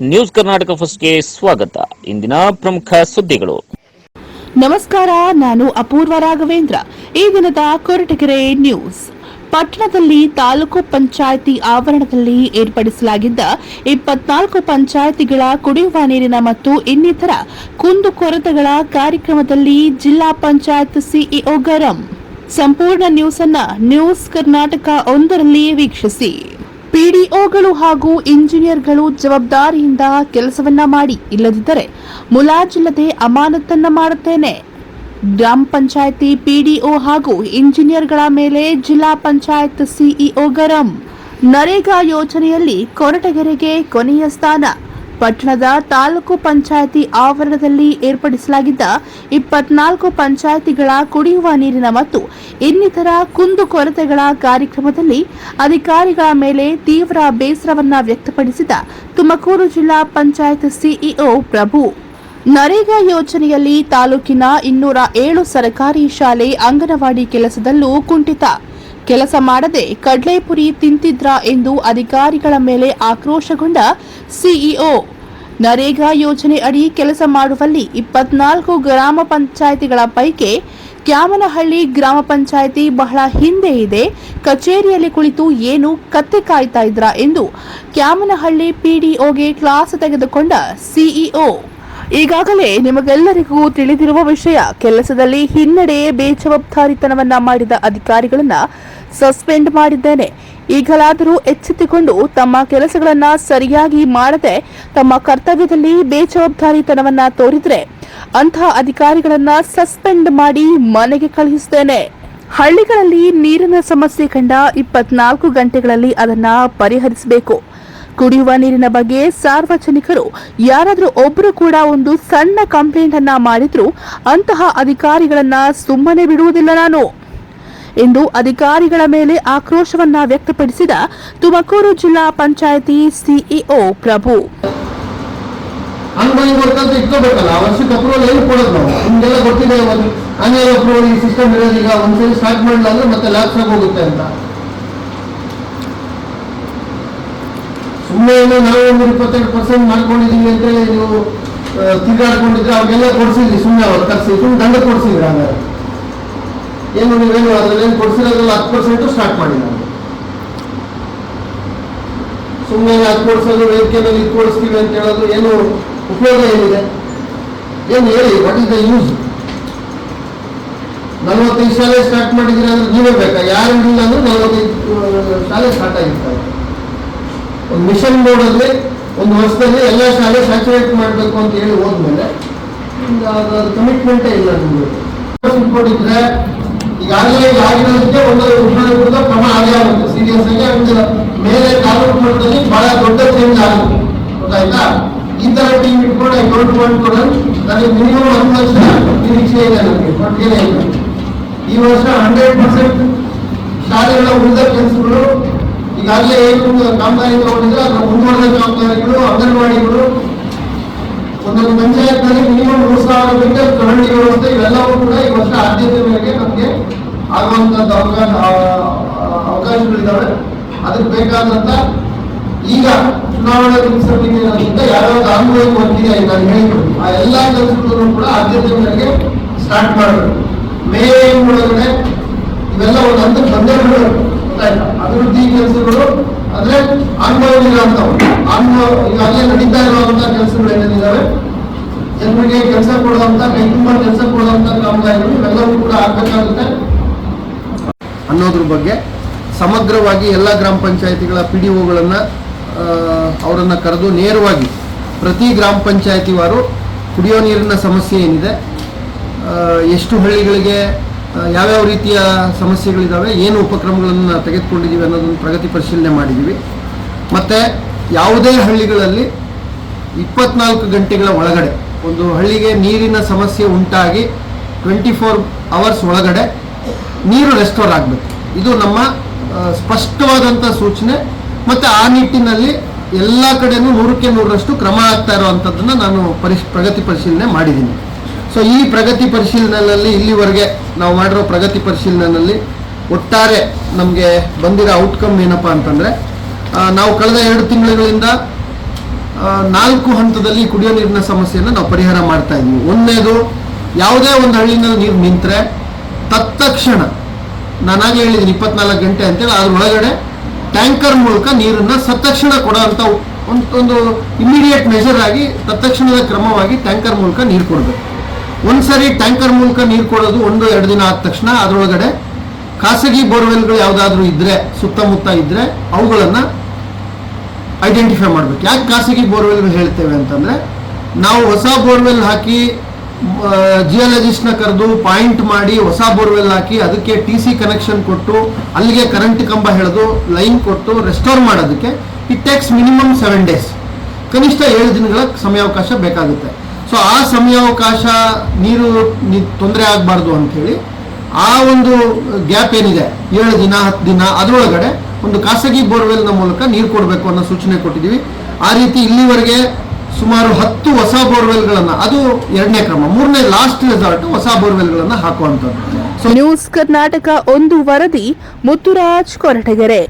News Karnataka ಫಸ್ಟ್ಗೆ ಸ್ವಾಗತ. ಇಂದಿನ ಪ್ರಮುಖ ಸುದ್ದಿಗಳು. ನಮಸ್ಕಾರ, ನಾನು ಅಪೂರ್ವ ರಾಘವೇಂದ್ರ. ಈ ದಿನದ ಕೊರಟಗೆರೆ ನ್ಯೂಸ್. ಪಟ್ಟಣದಲ್ಲಿ ತಾಲೂಕು ಪಂಚಾಯಿತಿ ಆವರಣದಲ್ಲಿ ಏರ್ಪಡಿಸಲಾಗಿದ್ದ ಇಪ್ಪತ್ನಾಲ್ಕು ಪಂಚಾಯಿತಿಗಳ ಕುಡಿಯುವ ನೀರಿನ ಮತ್ತು ಇನ್ನಿತರ ಕುಂದುಕೊರತೆಗಳ ಕಾರ್ಯಕ್ರಮದಲ್ಲಿ ಜಿಲ್ಲಾ ಪಂಚಾಯತ್ ಸಿಇಒ ಗರಂ. ಸಂಪೂರ್ಣ ನ್ಯೂಸ್ ಅನ್ನ ನ್ಯೂಸ್ ಕರ್ನಾಟಕ ಒಂದರಲ್ಲಿ ವೀಕ್ಷಿಸಿ. ಪಿಡಿಒಗಳು ಹಾಗೂ ಇಂಜಿನಿಯರ್ಗಳು ಜವಾಬ್ದಾರಿಯಿಂದ ಕೆಲಸವನ್ನ ಮಾಡಿ. ಇಲ್ಲದಿದ್ದರೆ ಮುಲಾಜಿಲ್ಲದೆ ಅಮಾನತನ್ನ ಮಾಡುತ್ತೇನೆ. ಗ್ರಾಮ ಪಂಚಾಯಿತಿ ಪಿಡಿಒ ಹಾಗೂ ಇಂಜಿನಿಯರ್ಗಳ ಮೇಲೆ ಜಿಲ್ಲಾ ಪಂಚಾಯತ್ ಸಿಇಒ ಗರಂ. ನರೇಗಾ ಯೋಜನೆಯಲ್ಲಿ ಕೊರಟಗೆರೆಗೆ ಕೊನೆಯ ಸ್ಥಾನ. ಪಟ್ಟಣದ ತಾಲೂಕು ಪಂಚಾಯಿತಿ ಆವರಣದಲ್ಲಿ ಏರ್ಪಡಿಸಲಾಗಿದ್ದ ಇಪ್ಪತ್ನಾಲ್ಕು ಪಂಚಾಯಿತಿಗಳ ಕುಡಿಯುವ ನೀರಿನ ಮತ್ತು ಇನ್ನಿತರ ಕುಂದುಕೊರತೆಗಳ ಕಾರ್ಯಕ್ರಮದಲ್ಲಿ ಅಧಿಕಾರಿಗಳ ಮೇಲೆ ತೀವ್ರ ಬೇಸರವನ್ನ ವ್ಯಕ್ತಪಡಿಸಿದ ತುಮಕೂರು ಜಿಲ್ಲಾ ಪಂಚಾಯತ್ ಸಿಇಒ ಪ್ರಭು. ನರೇಗಾ ಯೋಜನೆಯಲ್ಲಿ ತಾಲೂಕಿನ ಇನ್ನೂರ ಏಳು ಸರ್ಕಾರಿ ಶಾಲೆ ಅಂಗನವಾಡಿ ಕೆಲಸದಲ್ಲೂ ಕುಂಠಿತ. ಕೆಲಸ ಮಾಡದೆ ಕಡ್ಲೆಪುರಿ ತಿಂತಿದ್ರ ಎಂದು ಅಧಿಕಾರಿಗಳ ಮೇಲೆ ಆಕ್ರೋಶಗೊಂಡ ಸಿಇಒ. ನರೇಗಾ ಯೋಜನೆ ಅಡಿ ಕೆಲಸ ಮಾಡುವಲ್ಲಿ ಇಪ್ಪತ್ನಾಲ್ಕು ಗ್ರಾಮ ಪಂಚಾಯಿತಿಗಳ ಪೈಕಿ ಕ್ಯಾಮನಹಳ್ಳಿ ಗ್ರಾಮ ಪಂಚಾಯಿತಿ ಬಹಳ ಹಿಂದೆ ಇದೆ. ಕಚೇರಿಯಲ್ಲಿ ಕುಳಿತು ಏನು ಕತ್ತೆ ಕಾಯ್ತಾ ಇದ್ರ ಎಂದು ಕ್ಯಾಮನಹಳ್ಳಿ ಪಿಡಿಒಗೆ ಕ್ಲಾಸ್ ತೆಗೆದುಕೊಂಡ ಸಿಇಒ. ಈಗಾಗಲೇ ನಿಮಗೆಲ್ಲರಿಗೂ ತಿಳಿದಿರುವ ವಿಷಯ, ಕೆಲಸದಲ್ಲಿ ಹಿನ್ನಡೆ ಬೇಜವಾಬ್ದಾರಿತನವನ್ನ ಮಾಡಿದ ಅಧಿಕಾರಿಗಳನ್ನ ಸಸ್ಪೆಂಡ್ ಮಾಡಿದ್ದೇನೆ. ಈಗಲಾದರೂ ಎಚ್ಚೆತ್ತುಕೊಂಡು ತಮ್ಮ ಕೆಲಸಗಳನ್ನು ಸರಿಯಾಗಿ ಮಾಡದೆ ತಮ್ಮ ಕರ್ತವ್ಯದಲ್ಲಿ ಬೇಜವಾಬ್ದಾರಿತನವನ್ನ ತೋರಿದರೆ ಅಂತಹ ಅಧಿಕಾರಿಗಳನ್ನ ಸಸ್ಪೆಂಡ್ ಮಾಡಿ ಮನೆಗೆ ಕಳುಹಿಸುತ್ತೇನೆ ಹಳ್ಳಿಗಳಲ್ಲಿ ನೀರಿನ ಸಮಸ್ಯೆ ಕಂಡ ಇಪ್ಪತ್ನಾಲ್ಕು ಗಂಟೆಗಳಲ್ಲಿ ಅದನ್ನ ಪರಿಹರಿಸಬೇಕು. ಕುಡಿಯುವ ನೀರಿನ ಬಗ್ಗೆ ಸಾರ್ವಜನಿಕರು ಯಾರಾದರೂ ಒಬ್ಬರು ಕೂಡ ಒಂದು ಸಣ್ಣ ಕಂಪ್ಲೇಂಟ್ ಅನ್ನ ಮಾಡಿದ್ರು ಅಂತಹ ಅಧಿಕಾರಿಗಳನ್ನ ಸುಮ್ಮನೆ ಬಿಡುವುದಿಲ್ಲ ನಾನು. ಎಂದು ಅಧಿಕಾರಿಗಳ ಮೇಲೆ ಆಕ್ರೋಶವನ್ನ ವ್ಯಕ್ತಪಡಿಸಿದ ತುಮಕೂರು ಜಿಲ್ಲಾ ಪಂಚಾಯಿತಿ ಸಿಇಒ ಪ್ರಭು. ನಿಮ್ಗೆಲ್ಲ ಗೊತ್ತಿದೆ ಒಂದ್ಸರಿ ಸ್ಟಾರ್ಟ್ ಸುಮ್ಮನೆ ನಾವು ಒಂದು ಇಪ್ಪತ್ತೆರಡು ಪರ್ಸೆಂಟ್ ಮಾಡ್ಕೊಂಡಿದೀವಿ ಅಂತ ನೀವು ತಿರುಗಾಡ್ಕೊಂಡಿದ್ರೆ ಅವ್ರಿಗೆಲ್ಲ ಕೊಡ್ಸಿದ್ರಿ ಸುಮ್ಮನೆ ಅವ್ರು ಕರ್ಸಿ. ಸುಮ್ಮನೆ ದಂಡ ಕೊಡ್ಸಿದ್ರಿ ಹಂಗಾರೆ. ಏನು ನೀವೇನು ಅದ್ರಲ್ಲಿ ಏನು ಕೊಡ್ಸಿರೋದ್ರಲ್ಲಿ ಹತ್ತು ಪರ್ಸೆಂಟು ಸ್ಟಾರ್ಟ್ ಮಾಡಿ ನಾವು ಸುಮ್ಮನೆ ಅದು ಕೊಡ್ಸೋದು ವೇದಿಕೆ ಮೇಲೆ ಇದು ಕೊಡಿಸ್ತೀವಿ ಅಂತ ಹೇಳೋದು ಏನು ಉಪಯೋಗ ಏನಿದೆ? ಏನು ಹೇಳಿ ವಾಟ್ ಇಸ್ ದ ಯೂಸ್ ನಲವತ್ತೈದು ಶಾಲೆ ಸ್ಟಾರ್ಟ್ ಮಾಡಿದ್ರೆ ಅಂದ್ರೆ ನೀವೇ ಬೇಕಾ? ಯಾರು ಇಲ್ಲ ಅಂದ್ರೆ ನಲವತ್ತೈದು ಶಾಲೆ ಸ್ಟಾರ್ಟ್ ಆಗಿರ್ತಾರೆ ಒಂದು ಮಿಷನ್ ಬೋರ್ಡಲ್ಲಿ ಒಂದು ವರ್ಷದಲ್ಲಿ ಎಲ್ಲ ಶಾಲೆ ಸ್ಯಾಚುರೇಟ್ ಮಾಡಬೇಕು ಅಂತ ಹೇಳಿ ಹೋದ್ಮೇಲೆ ಅದು ಕಮಿಟ್ಮೆಂಟೇ ಇಲ್ಲ ನಿಮಗೆ. ಕೊಟ್ಟಿದ್ರೆ ಈಗಾಗಲೇ ಈಗ ಆಗಿರೋದಕ್ಕೆ ಒಂದು ಉಪಯೋಗದ ಕ್ರಮ ಆಗೇ ಆಗುತ್ತೆ. ಸೀರಿಯಸ್ ಆಗಿ ಒಂದು ಮೇಲೆ ತಾಲೂಕು ಮಟ್ಟದಲ್ಲಿ ಬಹಳ ದೊಡ್ಡ ಚೇಂಜ್ ಆಗುತ್ತೆ. ಗೊತ್ತಾಯ್ತಾ? ಈ ತರ ಟೀಮ್ ಇಟ್ಕೊಂಡು I don't want to run ನನಗೆ ಮಿನಿಮಮ್ ಒಂದು ಲಕ್ಷ ನಿರೀಕ್ಷೆ ಇದೆ ನನಗೆ. ಕೊಟ್ಟಿಗೆ ಇಲ್ಲ. ಈ ವರ್ಷ ಹಂಡ್ರೆಡ್ ಪರ್ಸೆಂಟ್ ಶಾಲೆಗಳ ಉಳಿದ ಕೆಲಸಗಳು. ಈಗಾಗಲೇ ಏನು ಕಾಮಗಾರಿ ತಗೊಂಡಿದ್ರೆ ಅದರ ಮುಂದುವರೆದ ಕಾಮಗಾರಿಗಳು, ಅಂಗನವಾಡಿಗಳು. ಒಂದೊಂದು ಪಂಚಾಯತ್ನಲ್ಲಿ ಮಿನಿಮಮ್ ಮೂರು ಸಾವಿರ ಮೀಟರ್ ಚರಂಡಿ ವ್ಯವಸ್ಥೆ ಇವೆಲ್ಲವೂ ಕೂಡ ಈ ವರ್ಷ ಆದ್ಯತೆ ಮೇರೆಗೆ ನಮಗೆ ಅವಕಾಶ ಅವಕಾಶಗಳಿದ್ದಾವೆ. ಅದಕ್ಕೆ ಬೇಕಾದಂತ ಈಗ ಚುನಾವಣೆ ಮುಗಿಸಬೇಕಿರೋದ್ರಿಂದ ಯಾವ್ಯಾವ ಆನ್ಲೈನ್ ವರ್ಕ್ ಇದೆ ನಾನು ಹೇಳಿದ್ರು ಆ ಎಲ್ಲಾ ಕೆಲಸಗಳನ್ನು ಕೂಡ ಆದ್ಯತೆ ಮೇರೆಗೆ ಸ್ಟಾರ್ಟ್ ಮಾಡಬೇಕು. ಮೇ ಒಳಗಡೆ ಇವೆಲ್ಲ ಒಂದು ಹಂತ ಬಂದೇ ಬಿಡಬೇಕು ಅಭಿವೃದ್ಧಿ ಕೆಲಸಗಳು ಅಂದ್ರೆ ಆನ್ಗೋಯಿಂಗ್ ಇರೋಂಥವು ಈಗ ಈಗಾಗಲೇ ನಡೀತಾ ಇರುವಂತ ಕೆಲಸಗಳು ಏನೇನಿದ್ದಾವೆ ಜನರಿಗೆ ಕೆಲಸ ಕೊಡುವಂತ, ಕೈ ತುಂಬ ಕೆಲಸ ಕೊಡುವಂತ ಕಾಮಗಾರಿಗಳು ಇವೆಲ್ಲವೂ ಕೂಡ ಆಗ್ಬೇಕಾಗುತ್ತೆ. ಅನ್ನೋದ್ರ ಬಗ್ಗೆ ಸಮಗ್ರವಾಗಿ ಎಲ್ಲ ಗ್ರಾಮ ಪಂಚಾಯತಿಗಳ ಪಿ ಡಿ ಒಗಳನ್ನು ಅವರನ್ನು ಕರೆದು ನೇರವಾಗಿ ಪ್ರತಿ ಗ್ರಾಮ ಪಂಚಾಯತಿವಾರು ಕುಡಿಯೋ ನೀರಿನ ಸಮಸ್ಯೆ ಏನಿದೆ ಎಷ್ಟು ಹಳ್ಳಿಗಳಿಗೆ ಯಾವ್ಯಾವ ರೀತಿಯ ಸಮಸ್ಯೆಗಳಿದ್ದಾವೆ ಏನು ಉಪಕ್ರಮಗಳನ್ನು ತೆಗೆದುಕೊಂಡಿದ್ದೀವಿ ಅನ್ನೋದನ್ನು ಪ್ರಗತಿ ಪರಿಶೀಲನೆ ಮಾಡಿದ್ದೀವಿ ಮತ್ತು ಯಾವುದೇ ಹಳ್ಳಿಗಳಲ್ಲಿ ಇಪ್ಪತ್ನಾಲ್ಕು ಗಂಟೆಗಳ ಒಳಗಡೆ ಒಂದು ಹಳ್ಳಿಗೆ ನೀರಿನ ಸಮಸ್ಯೆ ಉಂಟಾಗಿ ಟ್ವೆಂಟಿ ಫೋರ್ ಅವರ್ಸ್ ಒಳಗಡೆ ನೀರು ರೆಸ್ಟೋರ್ ಆಗಬೇಕು. ಇದು ನಮ್ಮ ಸ್ಪಷ್ಟವಾದಂಥ ಸೂಚನೆ. ಮತ್ತು ಆ ನಿಟ್ಟಿನಲ್ಲಿ ಎಲ್ಲ ಕಡೆನೂ ನೂರಕ್ಕೆ ನೂರರಷ್ಟು ಕ್ರಮ ಆಗ್ತಾ ಇರುವಂಥದ್ದನ್ನು ನಾನು ಪರಿಶ್, ಪ್ರಗತಿ ಪರಿಶೀಲನೆ ಮಾಡಿದ್ದೀನಿ. ಸೊ ಈ ಪ್ರಗತಿ ಪರಿಶೀಲನೆಯಲ್ಲಿ ಇಲ್ಲಿವರೆಗೆ ನಾವು ಮಾಡಿರೋ ಪ್ರಗತಿ ಪರಿಶೀಲನೆಯಲ್ಲಿ ಒಟ್ಟಾರೆ ನಮಗೆ ಬಂದಿರೋ ಔಟ್ಕಮ್ ಏನಪ್ಪ ಅಂತಂದರೆ ನಾವು ಕಳೆದ ಎರಡು ತಿಂಗಳುಗಳಿಂದ ನಾಲ್ಕು ಹಂತದಲ್ಲಿ ಕುಡಿಯೋ ನೀರಿನ ಸಮಸ್ಯೆಯನ್ನು ನಾವು ಪರಿಹಾರ ಮಾಡ್ತಾ ಇದ್ದೀವಿ. ಒಂದನೇದು ಯಾವುದೇ ಒಂದು ಹಳ್ಳಿನಲ್ಲಿ ನೀರು ನಿಂತರೆ ತತ್ಕ್ಷಣ ನಾನಾಗಲೇ ಹೇಳಿದ್ದೀನಿ ಇಪ್ಪತ್ನಾಲ್ಕು ಗಂಟೆ ಅಂತೇಳಿ ಅದ್ರೊಳಗಡೆ ಟ್ಯಾಂಕರ್ ಮೂಲಕ ನೀರನ್ನು ಸತ್ತಕ್ಷಣ ಕೊಡೋಂಥ ಒಂದು ಒಂದು ಇಮಿಡಿಯೇಟ್ ಮೆಷರ್ ಆಗಿ ತತ್ಕ್ಷಣದ ಕ್ರಮವಾಗಿ ಟ್ಯಾಂಕರ್ ಮೂಲಕ ನೀರು ಕೊಡಬೇಕು. ಒಂದ್ಸರಿ ಟ್ಯಾಂಕರ್ ಮೂಲಕ ನೀರು ಕೊಡೋದು ಒಂದು, ಎರಡು ದಿನ ಆದ ತಕ್ಷಣ ಅದರೊಳಗಡೆ ಖಾಸಗಿ ಬೋರ್ವೆಲ್ಗಳು ಯಾವುದಾದ್ರೂ ಇದ್ದರೆ ಸುತ್ತಮುತ್ತ ಇದ್ದರೆ ಅವುಗಳನ್ನು ಐಡೆಂಟಿಫೈ ಮಾಡಬೇಕು. ಯಾಕೆ ಖಾಸಗಿ ಬೋರ್ವೆಲ್ಗಳು ಹೇಳ್ತೇವೆ ಅಂತಂದ್ರೆ, ನಾವು ಹೊಸ ಬೋರ್ವೆಲ್ ಹಾಕಿ ಜಿಯಾಲಜಿಸ್ಟ್ನ ಕರೆದು ಪಾಯಿಂಟ್ ಮಾಡಿ ಹೊಸ ಬೋರ್ವೆಲ್ ಹಾಕಿ ಅದಕ್ಕೆ ಟಿ ಸಿ ಕನೆಕ್ಷನ್ ಕೊಟ್ಟು, ಅಲ್ಲಿಗೆ ಕರೆಂಟ್ ಕಂಬ ಎಳೆದು ಲೈನ್ ಕೊಟ್ಟು ರೆಸ್ಟೋರ್ ಮಾಡೋದಕ್ಕೆ it takes minimum seven days ಕನಿಷ್ಠ ಏಳು ದಿನಗಳ ಸಮಯಾವಕಾಶ ಬೇಕಾಗುತ್ತೆ. ಸೊ ಆ ಸಮಯಾವಕಾಶ ನೀರು ತೊಂದರೆ ಆಗಬಾರ್ದು ಅಂಥೇಳಿ ಆ ಒಂದು ಗ್ಯಾಪ್ ಏನಿದೆ, ಏಳು ದಿನ, ಹತ್ತು ದಿನ, ಅದರೊಳಗಡೆ ಒಂದು ಖಾಸಗಿ ಬೋರ್ವೆಲ್ನ ಮೂಲಕ ನೀರು ಕೊಡಬೇಕು ಅನ್ನೋ ಸೂಚನೆ ಕೊಟ್ಟಿದ್ದೀವಿ. ಆ ರೀತಿ ಇಲ್ಲಿವರೆಗೆ ಸುಮಾರು ಹತ್ತು ಹೊಸ ಬೋರ್ವೆಲ್ಗಳನ್ನು, ಅದು ಎರಡನೇ ಕ್ರಮ, ಮೂರನೇ ಲಾಸ್ಟ್ ರೆಸಾರ್ಟ್ ಹೊಸ ಬೋರ್ವೆಲ್ಗಳನ್ನು ಹಾಕುವಂಥದ್ದು. ನ್ಯೂಸ್ ಕರ್ನಾಟಕ ಒಂದು ವರದಿ ಮುತ್ತುರಾಜ್ ಕೊರಟಗೆರೆ.